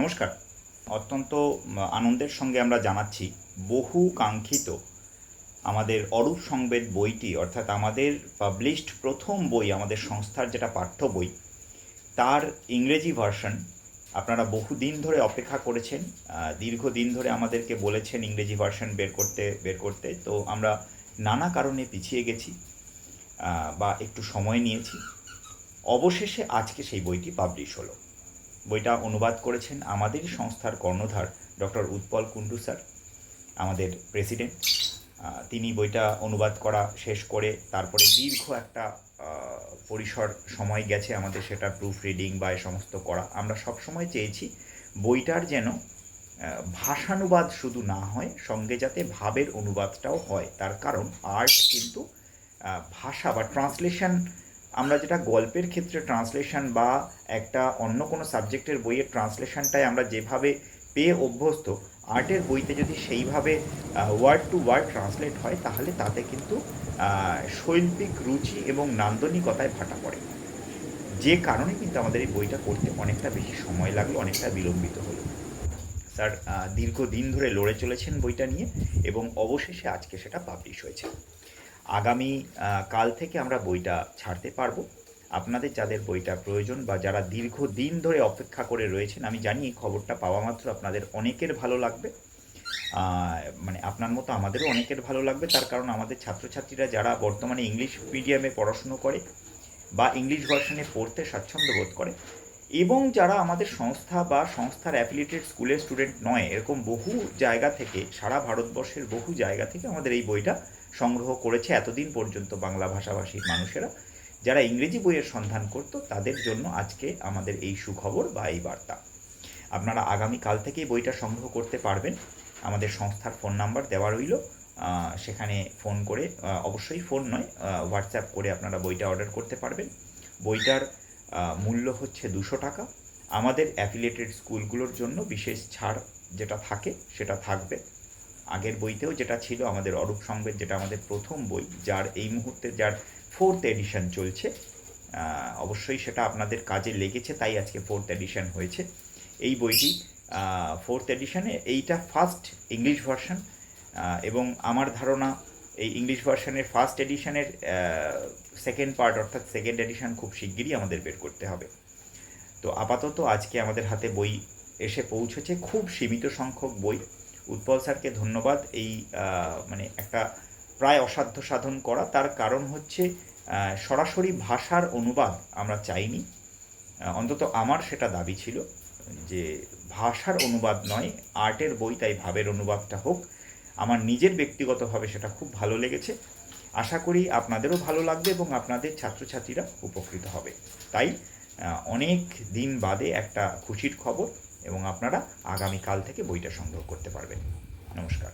নমস্কার। অত্যন্ত আনন্দের সঙ্গে আমরা জানাচ্ছি বহু কাঙ্ক্ষিত আমাদের অরূপ সংবেদ বইটি, অর্থাৎ আমাদের পাবলিশড প্রথম বই, আমাদের সংস্থার যেটা পাঠ্য বই, তার ইংরেজি ভার্সন আপনারা বহুদিন ধরে অপেক্ষা করেছেন দীর্ঘদিন ধরে আমাদেরকে বলেছেন ইংরেজি ভার্সন বের করতে বের করতে। তো আমরা নানা কারণে পিছিয়ে গেছি বা একটু সময় নিয়েছি। অবশেষে আজকে সেই বইটি পাবলিশ হলো। বইটা অনুবাদ করেছেন আমাদেরই সংস্থার কর্ণধার ডক্টর উৎপল কুণ্ডু স্যার, আমাদের প্রেসিডেন্ট। তিনি বইটা অনুবাদ করা শেষ করে তারপরে দীর্ঘ একটা পরিসর সময় গেছে আমাদের সেটা প্রুফ রিডিং বা এ সমস্ত করা। আমরা সবসময় চেয়েছি বইটার যেন ভাষানুবাদ শুধু না হয়, সঙ্গে যাতে ভাবের অনুবাদটাও হয়। তার কারণ আর্ট কিন্তু ভাষা বা ট্রান্সলেশন আমরা যেটা গল্পের ক্ষেত্রে ট্রান্সলেশন বা একটা অন্য কোনো সাবজেক্টের বইয়ের ট্রান্সলেশনটাই আমরা যেভাবে পেয়ে অভ্যস্ত আর্টের বইতে যদি সেইভাবে ওয়ার্ড টু ওয়ার্ড ট্রান্সলেট হয়, তাহলে তাতে কিন্তু শৈল্পিক রুচি এবং নান্দনিকতায় ভাটা পড়ে। যে কারণে কিন্তু আমাদের এই বইটা করতে অনেকটা বেশি সময় লাগল, অনেকটা বিলম্বিত হলো। স্যার দীর্ঘদিন ধরে লড়ে চলেছেন বইটা নিয়ে এবং অবশেষে আজকে সেটা পাবলিশ হয়েছে। আগামী কাল থেকে আমরা বইটা ছাড়তে পারব। আপনাদের যাদের বইটা প্রয়োজন বা যারা দীর্ঘদিন ধরে অপেক্ষা করে রয়েছেন, আমি জানি এই খবরটা পাওয়া মাত্র আপনাদের অনেকের ভালো লাগবে। মানে আপনার মতো আমাদেরও অনেকের ভালো লাগবে। তার কারণ আমাদের ছাত্রছাত্রীরা যারা বর্তমানে ইংলিশ মিডিয়ামে পড়াশুনো করে বা ইংলিশ ভার্সনে পড়তে স্বাচ্ছন্দ্য বোধ করে এবং যারা আমাদের সংস্থা বা সংস্থার অ্যাফিলিয়েটেড স্কুলের স্টুডেন্ট নয়, এরকম বহু জায়গা থেকে, সারা ভারতবর্ষের বহু জায়গা থেকে আমাদের এই বইটা সংগ্রহ করেছে এতদিন পর্যন্ত বাংলা ভাষাভাষীর মানুষেরা। যারা ইংরেজি বইয়ের সন্ধান করত, তাদের জন্য আজকে আমাদের এই সুখবর বা এই বার্তা। আপনারা আগামী কাল থেকেই বইটা সংগ্রহ করতে পারবেন। আমাদের সংস্থার ফোন নাম্বার দেওয়া রইল। সেখানে ফোন করে অবশ্যই ফোন নয় হোয়াটসঅ্যাপ করে আপনারা বইটা অর্ডার করতে পারবেন। বইটার মূল্য হচ্ছে দুশো টাকা। আমাদের অ্যাফিলিয়েটেড স্কুলগুলোর জন্য বিশেষ ছাড় যেটা থাকে, সেটা থাকবে। আগের বইতেও যেটা ছিল আমাদের অরূপ সংবেদ, যেটা আমাদের প্রথম বই, যার এই মুহূর্তে, যার ফোর্থ এডিশন চলছে অবশ্যই সেটা আপনাদের কাজে লেগেছে, তাই আজকে ফোর্থ এডিশন হয়েছে। এই বইটি ফোর্থ এডিশনে এইটা ফার্স্ট ইংলিশ ভার্সন এবং আমার ধারণা এই ইংলিশ ভার্সনের ফার্স্ট এডিশনের সেকেন্ড পার্ট অর্থাৎ সেকেন্ড এডিশন খুব শিগগিরই আমাদের বের করতে হবে। তো আপাতত আজকে আমাদের হাতে বই এসে পৌঁছেছে, খুব সীমিত সংখ্যক বই। উৎপল স্যারকে ধন্যবাদ এই মানে একটা প্রায় অসাধ্য সাধন করা। তার কারণ হচ্ছে সরাসরি ভাষার অনুবাদ আমরা চাইনি। অন্তত আমার সেটা দাবি ছিল যে ভাষার অনুবাদ নয়, আর্টের বই তাই ভাবের অনুবাদটা হোক। আমার নিজের ব্যক্তিগতভাবে সেটা খুব ভালো লেগেছে। আশা করি আপনাদেরও ভালো লাগবে এবং আপনাদের ছাত্রছাত্রীরা উপকৃত হবে। তাই অনেক দিন বাদে একটা খুশির খবর। এবং আপনারা আগামীকাল থেকে বইটা সংগ্রহ করতে পারবেন। নমস্কার।